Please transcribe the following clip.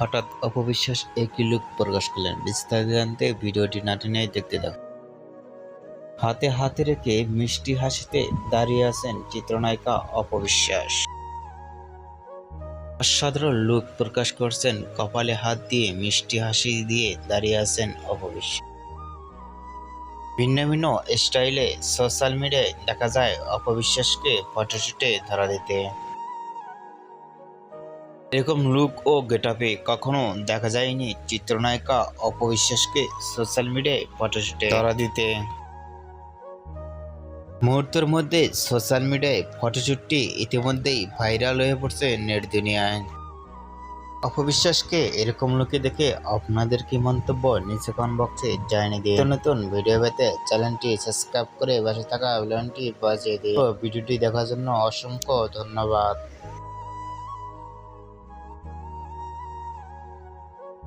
হঠাৎ অপবিশ্বাস একই লুক প্রকাশ করলেন। বিস্তারিত জানতে ভিডিওটি না দেখতে থাকুন। হাতে হাতে রেখে মিষ্টি হাসিতে দাঁড়িয়ে আছেন চিত্রনায়িকা অপবিশ্বাস। অসাধারণ লুক প্রকাশ করছেন কপালে হাত দিয়ে মিষ্টি হাসি দিয়ে দাঁড়িয়ে আছেন অপবিশ্বাস। ভিন্ন ভিন্ন স্টাইলে সোশ্যাল মিডিয়ায় দেখা যায় অপবিশ্বাসকে ফটোশুটে ধরা দিতে। এরকম লুক ও গেটআপে কখনো দেখা যায়নি চিত্রনায়িকা অপবিশ্বাসকে সোশ্যাল মিডিয়ায় ফটোশুটে ধরা দিতে। মুহূর্তের মধ্যে সোশ্যাল মিডিয়ায় ফটোশুটটি ইতিমধ্যেই ভাইরাল হয়ে পড়ছে নেট দুনিয়ায়। অপবিশ্বাসকে এরকম লোকে দেখে আপনাদের কি মন্তব্য? নিচে কমেন্ট বক্সে জানিয়ে দিয়ে নতুন নতুন ভিডিও পেতে চ্যানেলটি সাবস্ক্রাইব করে পাশে থাকা বেলনটি বাজিয়ে দিয়ে ভিডিওটি দেখার জন্য অসংখ্য ধন্যবাদ।